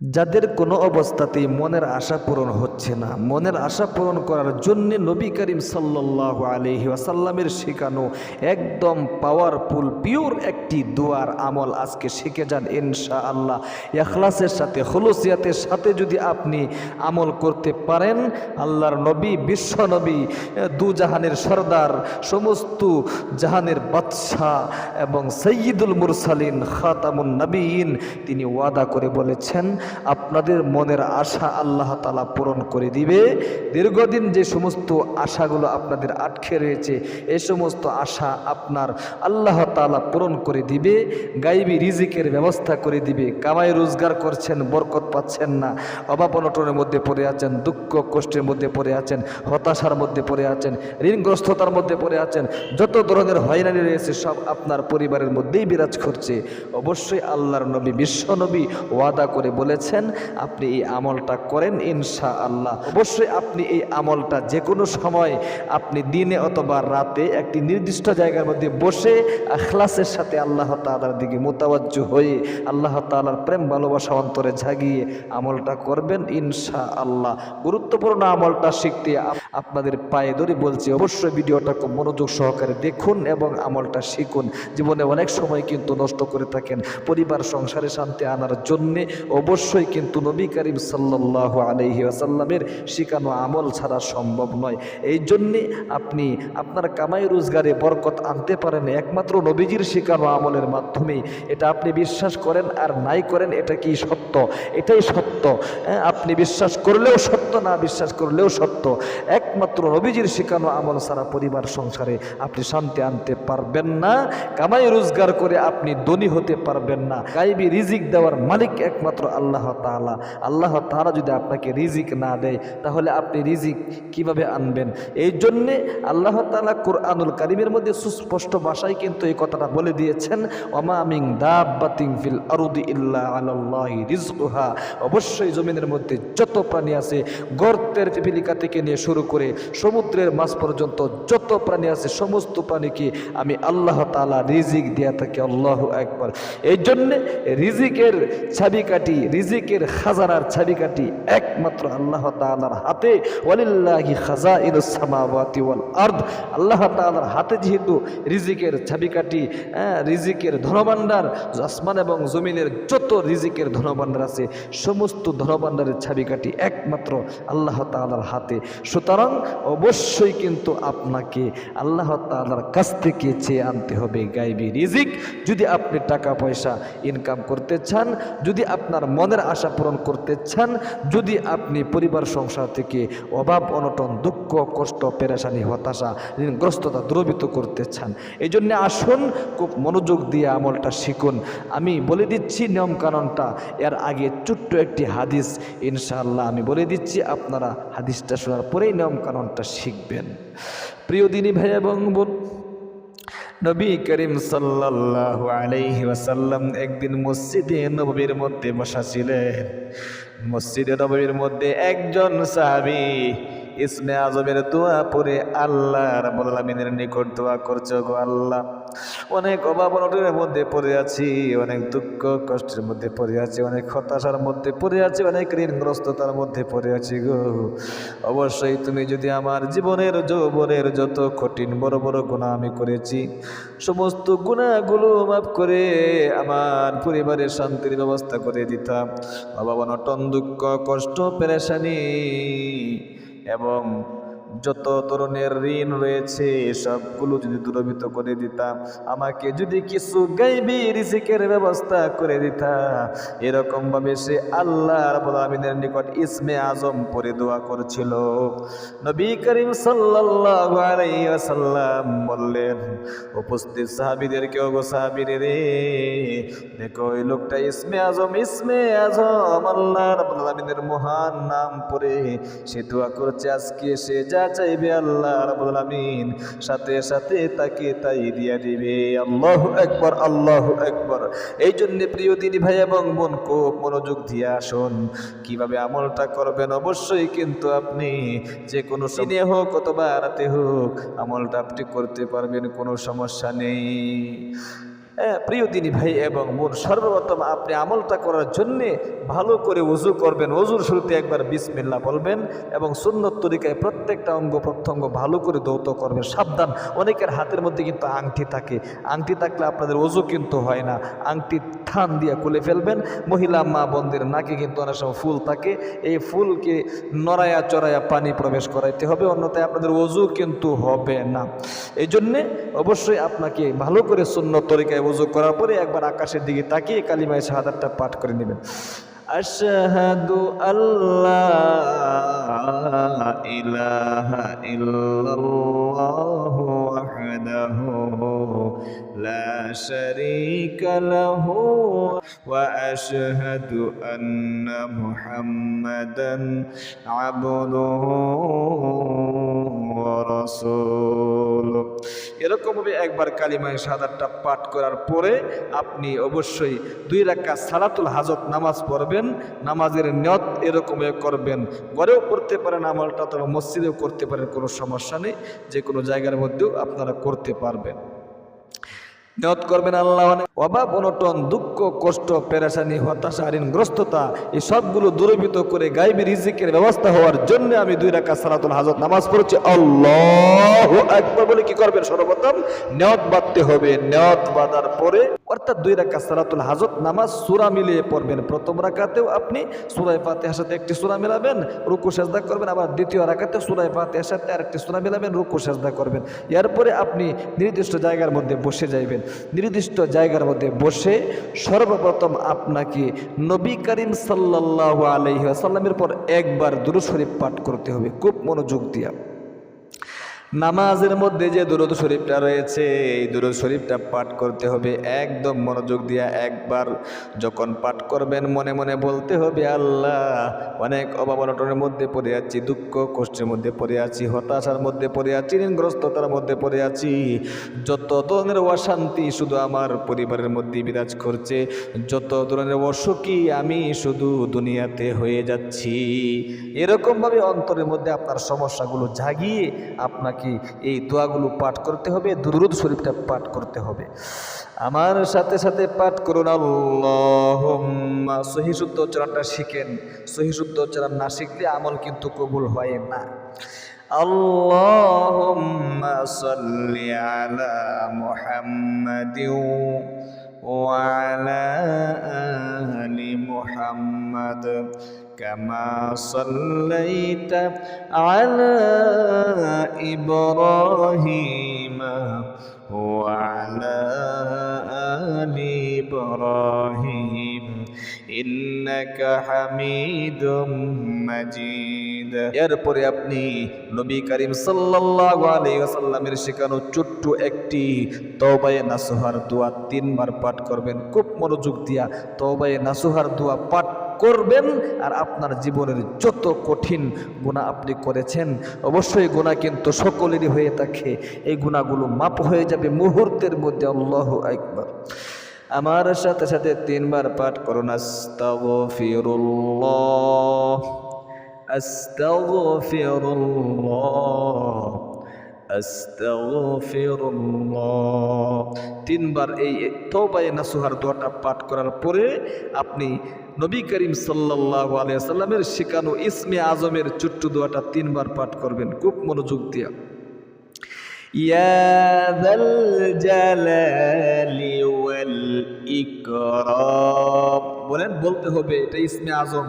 যাদের কোনো অবস্থাতেই মনের আশা পূরণ হচ্ছে না, মনের আশা পূরণ করার জন্য নবী করিম সাল্লাহ আলহি আসাল্লামের শেখানো একদম পাওয়ারফুল পিওর একটি দুয়ার আমল আজকে শিখে যান ইনশা আল্লাহ এখলাসের সাথে হলুসিয়াতের সাথে যদি আপনি আমল করতে পারেন, আল্লাহর নবী, বিশ্ব নবী দু জাহানের সর্দার, সমস্ত জাহানের বাদশাহ এবং সৈয়দুল মুরসালিন, খাতামুন নবীন, তিনি ওয়াদা করে বলেছেন, আপনাদের মনের আশা আল্লাহ তালা পূরণ করে দিবে। দীর্ঘদিন যে সমস্ত আশাগুলো আপনাদের আটকে রয়েছে এই সমস্ত আশা আপনার আল্লাহ তালা পূরণ করে দিবে, গাইবি রিজিকের ব্যবস্থা করে দিবে, কামাই রোজগার করছেন, বরকত পাচ্ছেন না, অভাব অনটনের মধ্যে পড়ে আছেন, দুঃখ কষ্টের মধ্যে পড়ে আছেন, হতাশার মধ্যে পড়ে আছেন, ঋণগ্রস্ততার মধ্যে পড়ে আছেন, যত ধরনের হয়রানি রয়েছে সব আপনার পরিবারের মধ্যেই বিরাজ করছে। অবশ্যই আল্লাহর নবী, বিশ্ব নবী ওয়াদা করে বলেছেন, আপনি এই আমলটা করেন ইনশা আল্লাহ অবশ্যই আপনি এই আমলটা যে কোনো সময় আপনি দিনে অথবা রাতে একটি নির্দিষ্ট জায়গার মধ্যে বসে আখলাসের সাথে আল্লাহ তালার দিকে মোতাবাজ্য হয়ে আল্লাহ তালার প্রেম ভালোবাসা অন্তরে ঝাগিয়ে আমলটা করবেন ইনশা আল্লাহ গুরুত্বপূর্ণ আমলটা শিখতে আপনাদের পায়ে ধরে বলছি, অবশ্যই ভিডিওটা মনোযোগ সহকারে দেখুন এবং আমলটা শিখুন। জীবনে অনেক সময় কিন্তু নষ্ট করে থাকেন। পরিবার, সংসারে শান্তি আনার জন্যে অবশ্যই কিন্তু নবী করিম সাল্লাহ আলহি আসাল্লামের শিখানো আমল ছাড়া সম্ভব নয়। এই জন্যে আপনি আপনার কামাই রোজগারে বরকত আনতে পারেন। একমাত্র নবীজির শিখানো আমলের মাধ্যমেই এটা আপনি বিশ্বাস করেন আর নাই করেন এটা কি সত্য? এটাই সত্য। হ্যাঁ, আপনি বিশ্বাস করলেও সত্য না বিশ্বাস করলেও সত্য। একমাত্র নবীজির শিখানো আমল ছাড়া পরিবার সংসারে আপনি শান্তি আনতে পারবেন না কামাই রোজগার করে আপনি ধনী হতে পারবেন না। গাইবি রিজিক দেওয়ার মালিক একমাত্র আল্লাহ তাআলা। আল্লাহ তাআলা যদি আপনাকে রিজিক না দেয় তাহলে আপনি রিজিক কীভাবে আনবেন? এই জন্যে আল্লাহ তাআলা কোরআনুল কারিমের মধ্যে সুস্পষ্ট ভাষায় কিন্তু এই কথাটা বলে দিয়েছেন। ওমা মিং দাব্বাতিং ফিল আরদি ইল্লা আলাল্লাহি রিজকুহা অবশ্যই জমিনের মধ্যে যত প্রাণী আছে, গর্তের পিপিলিকা থেকে নিয়ে শুরু করে সমুদ্রের মাছ পর্যন্ত যত প্রাণী আছে, সমস্ত প্রাণীকে আমি আল্লাহ তাআলা রিজিক দিয়া থাকি, আল্লাহ একবার এই জন্যে রিজিকের চাবিকাঠি, রিজিকের খাজানার চাবিকাঠি একমাত্র আল্লাহ তাআলার হাতে, ওয়ালিল্লাহি খাজাইনুস সামাওয়াতি ওয়াল আরদ। আল্লাহ তাআলার হাতে যেহেতু রিজিকের চাবিকাঠি হ্যাঁ রিজিকের ধনভাণ্ডার, আসমান এবং জমিনের যত রিজিকের ধনভাণ্ডার আছে, সমস্ত ধনভাণ্ডারের চাবিকাঠি একমাত্র আল্লাহ তাআলার হাতে। সুতরাং অবশ্যই কিন্তু আপনাকে আল্লাহ তাআলার কাছ থেকে চেয়ে আনতে হবে গাইবি রিজিক। যদি আপনি টাকা, পয়সা ইনকাম করতে চান, যদি আপনার মনের আশা পূরণ করতে চান, যদি আপনি পরিবার, সংসার থেকে অভাব, অনটন, দুঃখ, কষ্ট, পেরেশানি, হতাশা, ঋণগ্রস্ততা দ্রবিত করতে চান এই জন্য আসুন, খুব মনোযোগ দিয়ে আমলটা শিখুন। আমি বলে দিচ্ছি নিয়ম কানুনটা এর আগে ছোট্ট একটি হাদিস, ইনশাআল্লাহ আমি বলে দিচ্ছি, আপনারা হাদিসটা শোনার পরেই নিয়ম কানুনটা শিখবেন। প্রিয় দিনী ভাই এবং বোন, নবী করিম সাল্লাল্লাহু আলাইহি ওয়াসাল্লাম একদিন মসজিদে নববীর মধ্যে বসা ছিলেন। মসজিদে নববীর মধ্যে একজন সাহাবী ইসমে আজমের দোয়া পরে আল্লাহ আলামিনের নিকট দোয়া করছে গো আল্লাহ। অনেক অভাব অনটনের মধ্যে পড়ে আছি, অনেক দুঃখ কষ্টের মধ্যে পড়ে আছি, অনেক হতাশার মধ্যে পড়ে আছি, অনেক ঋণগ্রস্ততার মধ্যে পড়ে আছি গো। অবশ্যই তুমি যদি আমার জীবনের, যৌবনের যত কঠিন, বড় বড় গুণা আমি করেছি, সমস্ত গুণাগুলো মাফ করে আমার পরিবারের শান্তির ব্যবস্থা করে দিতাম। অভাব অনটন, দুঃখ কষ্ট, পেরেশানি এবং যত ধরনের ঋণ রয়েছে সবগুলো যদি দূরভূত করে দিতাম, আমাকে যদি কিছু গাইবি রিজিকের ব্যবস্থা করে দিতাম এরকম ভাবে সে আল্লাহ রাব্বুল নিকট ইসমে আজম পরে দোয়া করছিল। নবী করিম ওয়াসাল্লাম বললেন, উপস্থিত সাহাবিদের কেউ গো সাহাবীরে রে? দেখো, ওই লোকটা ইসমে আজম ইসমে আজম, আল্লাহ রাব্বুল আলামিনের মহান নাম পরে সে দোয়া করছে। আজকে সে যা চাইবে আল্লাহ রাব্বুল আলামিন। সাথে সাথে তাকে তাই দিয়া দিবে। আল্লাহ একবার আল্লাহ একবার এই জন্য প্রিয় দিনী ভাই এবং বোন, খুব মনোযোগ দিয়ে আসুন। কীভাবে আমলটা করবেন অবশ্যই কিন্তু আপনি যে কোনো দিনে হোক অথবা রাতে হোক, আমলটা আপনি করতে পারবেন, কোনো সমস্যা নেই। প্রিয় দিনী ভাই এবং বোন, সর্বপ্রথম আপনি আমলটা করার জন্যে ভালো করে উজু করবেন। অজুর শুরুতে একবার বিসমিল্লা বলবেন এবং সুন্নত তরিকায় প্রত্যেকটা অঙ্গ প্রত্যঙ্গ ভালো করে দৌত করবেন। সাবধান, অনেকের হাতের মধ্যে কিন্তু আংটি থাকে। আংটি থাকলে আপনাদের অজু কিন্তু হয় না। আংটি থান দিয়ে খুলে ফেলবেন। মহিলা, মা, বোনদের নাকে কিন্তু অনেক সময় ফুল থাকে। এই ফুলকে নড়ায়া চড়ায়া পানি প্রবেশ করাইতে হবে, অন্যথায় আপনাদের অজু কিন্তু হবে না। এই জন্যে অবশ্যই আপনাকে ভালো করে শূন্য তরিকায় উজু করার পরে একবার আকাশের দিকে তাকিয়ে কালিমায় শাহাদাতটা পাঠ করে নেবেন। আশহাদু আল্লাহ ইলাহা ইল্লাল্লাহু শারীকা লাহু ওয়া আশহাদু আন্না মুহাম্মাদান আবদুহু ওয়া রাসূলুহু এরকমভাবে একবার কালিমায় সাদারটা পাঠ করার পরে আপনি অবশ্যই দুই রাক্কা সালাতুল হাজত নামাজ পড়বেন, নামাজের নিয়ত এরকমভাবে করবেন। ঘরেও করতে পারেন, আমলটা অথবা মসজিদেও করতে পারেন, কোনো সমস্যা নেই। যে কোনো জায়গার মধ্যেও আপনারা করতে পারবেন নিয়ত করবেন আল্লাহ অভাব, অনটন, দুঃখ, কষ্ট পেরাসানি হতাশা, ঋণগ্রস্ততা, এই সবগুলো দূরীভূত করে গাইবি রিজিকের ব্যবস্থা হওয়ার জন্য আমি দুই রাখা সালাতুল হাজত নামাজ পড়ছি। আল্লাহ! বলে কি করবেন? সর্বপ্রথম নিয়ত বাঁধতে হবে। নিয়ত বাঁধার পরে অর্থাৎ দুই রাখা সালাতুল হাজত, নামাজ, সুরা মিলিয়ে পড়বেন। প্রথম রাকাতেও আপনি সুরাই ফাতেহার সাথে একটি সুরা মিলাবেন, রুকু, সেজদা করবেন। আবার দ্বিতীয় রাকাতে সুরাই ফাতেহার সাথে আরেকটি সুরা মিলাবেন, রুকু, সেজদা করবেন। এরপরে আপনি নির্দিষ্ট জায়গার মধ্যে বসে যাইবেন। নির্দিষ্ট জায়গার মধ্যে বসে সর্বপ্রথম আপনাকে নবী করিম সাল্লাহ আলহি আসাল্লামের পর একবার দুরু শরীফ পাঠ করতে হবে। খুব মনোযোগ দিয়া। নামাজের মধ্যে যে দুরুদ শরীফটা রয়েছে, এই দুরুদ শরীফটা পাঠ করতে হবে। একদম মনোযোগ দিয়া একবার যখন পাঠ করবেন, মনে মনে বলতে হবে, আল্লাহ, অনেক অভাব অনটনের মধ্যে পড়ে আছি, দুঃখ কষ্টের মধ্যে পড়ে আছি, হতাশার মধ্যে পড়ে আছি, ঋণগ্রস্ততার মধ্যে পড়ে আছি। যত ধরনের অশান্তি শুধু আমার পরিবারের মধ্যে বিরাজ করছে, যত ধরনের অসুখী আমি শুধু দুনিয়াতে হয়ে যাচ্ছি। এরকমভাবে অন্তরের মধ্যে আপনার সমস্যাগুলো জাগিয়ে আপনাকে কি এই দোয়াগুলো পাঠ করতে হবে, দুরুদ শরীফটা পাঠ করতে হবে। আমার সাথে সাথে পাঠ করুন, আল্লাহম্মা। সহিশুদ্ধ উচ্চারণটা শিখেন। সহিশুদ্ধ উচ্চারণ না শিখলে আমল কিন্তু কবুল হয় না। আল্লাহম্মা كما صليت على إبراهيم وعلى آل إبراهيم إنك حميد مجيد এরপরে আপনি নবী করিম সাল্লাল্লাহু আলাইহি ওয়াসাল্লামের শেখানো ছোট্ট একটি তওবায়ে নাসুহার দোয়া তিনবার পাঠ করবেন খুব মনোযোগ দিয়া তওবায়ে নাসুহার দোয়া পাঠ করবেন আর আপনার জীবনের যত কঠিন গুণা আপনি করেছেন, অবশ্যই গুণা কিন্তু সকলেরই হয়ে থাকে। এই গুণাগুলো মাপ হয়ে যাবে মুহূর্তের মধ্যে, আল্লাহ একবার আমার সাথে সাথে তিনবার পাঠ করুন, আস্তাগফিরুল্লাহ আস্তাগফিরুল্লাহ। তিনবার এই তোবায় নাসুহার দোয়াটা পাঠ করার পরে আপনি নবী করিম সাল্লাহ আলিয়াল্লামের শেখানো ইসমে আজমের চুট্টু দোয়াটা তিনবার পাঠ করবেন, খুব মনোযোগ দিয়া। বলেন, বলতে হবে এটা ইসমে আজম।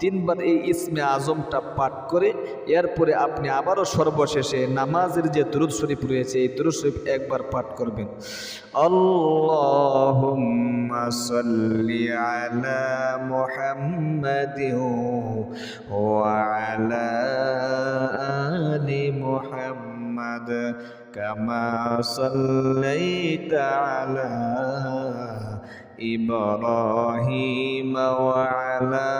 তিনবার এই ইসমে আজমটা পাঠ করে, এরপরে আপনি আবারও সর্বশেষে নামাজের যে দুরুদ শরীফ রয়েছে, এই দুরুদ শরীফ একবার পাঠ করবেন। মুহাম্মাদ, কামা সাল্লাইতা আলা إبراهيم وعلى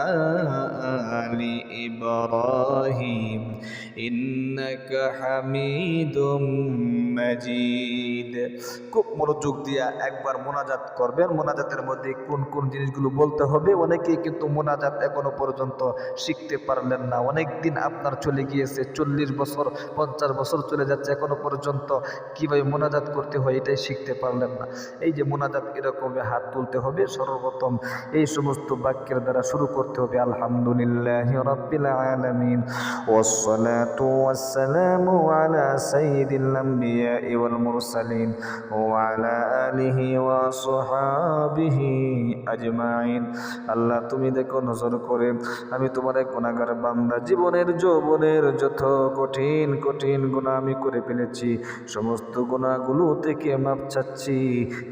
آل إبراهيم إنك حميد مجيد খুব মনোযোগ দিয়া একবার মোনাজাত করবেন মোনাজাতের মধ্যে কোন কোন জিনিসগুলো বলতে হবে অনেকেই কিন্তু মোনাজাত এখনো পর্যন্ত শিখতে পারলেন না অনেক দিন আপনার চলে গিয়েছে চল্লিশ বছর পঞ্চাশ বছর চলে যাচ্ছে এখনো পর্যন্ত কিভাবে মোনাজাত করতে হয় এটাই শিখতে পারলেন না এই যে মোনাজাত এরকম হাত তুলতে হবে সর্বপ্রথম এই সমস্ত বাক্যের দ্বারা শুরু করতে হবে আলহামদুলিল্লাহ রব্বিল আলামিন والصلاة والسلام على سيد الأنبياء والمرسلين وعلى آله وصحابه أجمعين আল্লাহ তুমি দেখো নজর করে আমি তোমার এক গুণাগার বান্দা জীবনের যৌবনের যত কঠিন কঠিন গুণা আমি করে ফেলেছি সমস্ত গুণাগুলো থেকে মাপ চাচ্ছি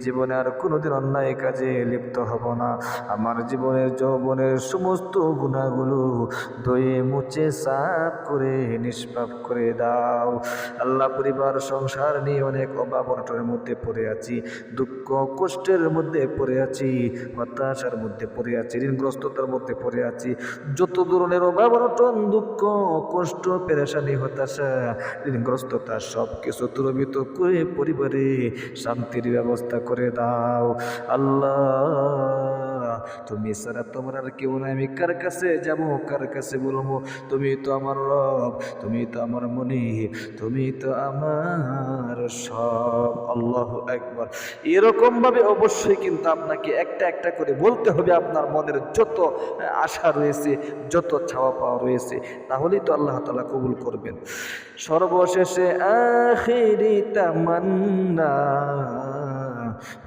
জীবনে আর কোনোদিন অন্যায় কাজে লিপ্ত হব না আমার জীবনের যৌবনের সমস্ত গুণাগুলো ধুয়ে মুছে সাফ করে নিষ্পাপ করে দাও আল্লাহ পরিবার সংসার নিয়ে অনেক অভাব অনটনের মধ্যে পড়ে আছি, দুঃখ, কষ্টের মধ্যে পড়ে আছি, হতাশার মধ্যে পড়ে আছি, ঋণগ্রস্ততার মধ্যে পড়ে আছি, যত ধরনের অভাব অনটন, দুঃখ, কষ্ট, পেরেশানি, হতাশা, ঋণগ্রস্ততা সব কিছু দুরবিত করে পরিবারে শান্তির ব্যবস্থা করে দাও। আল্লাহ তুমি সারা তোমার আর কেউ নাই। আমি কার কাছে যাব, কার কাছে বলব? তুমি তো আমার রব, তুমি তো আমার মনি, তুমি তো আমার সব। আল্লাহ একবার এরকম ভাবে অবশ্যই কিন্তু আপনাকে একটা একটা করে বলতে হবে আপনার মনের যত আশা রয়েছে, যত ছাওয়া পাওয়া রয়েছে, তাহলেই তো আল্লাহ তালা কবুল করবেন। সর্বশেষে আখিরি তামান্না।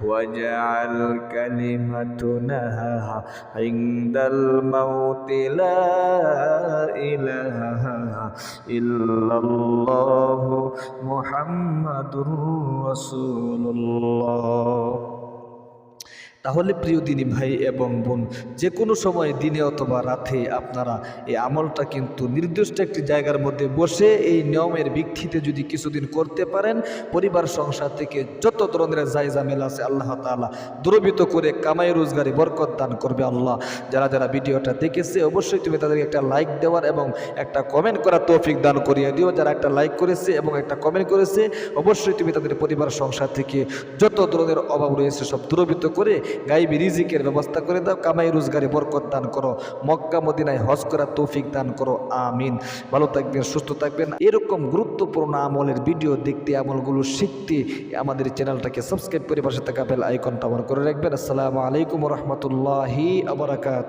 واجعل كلمتنا عند الموت لا إله إلا الله محمد رسول الله তাহলে প্রিয় দিনী ভাই এবং বোন যে কোনো সময়, দিনে অথবা রাতে আপনারা এই আমলটা কিন্তু নির্দিষ্ট একটি জায়গার মধ্যে বসে এই নিয়মের ভিত্তিতে যদি কিছুদিন করতে পারেন, পরিবার, সংসার থেকে যত ধরনের জায়জামেল আছে, আল্লাহ তাআলা দুরবিত করে কামাই, রোজগারে, বরকত দান করবে আল্লাহ। যারা যারা ভিডিওটা দেখেছে, অবশ্যই তুমি তাদেরকে একটা লাইক দেওয়ার এবং একটা কমেন্ট করার তৌফিক দান করিয়ে দিও। যারা একটা লাইক করেছে এবং একটা কমেন্ট করেছে, অবশ্যই তুমি তাদের পরিবার, সংসার থেকে যত ধরনের অভাব রয়েছে, সব দূরবিত করে গাইবি রিজিকের ব্যবস্থা করে দাও, কামাই রোজগারে বরকত দান করো, মক্কা, মদিনায় হজ করা তৌফিক দান করো, আমিন। ভালো থাকবেন, সুস্থ থাকবেন। এরকম গুরুত্বপূর্ণ আমলের ভিডিও দেখতে, আমলগুলো শিখতে আমাদের চ্যানেলটাকে সাবস্ক্রাইব করে পাশে থাকা বেল আইকনটা অন করে রাখবেন। আসসালামু আলাইকুম রহমতুল্লাহি আবরাকাত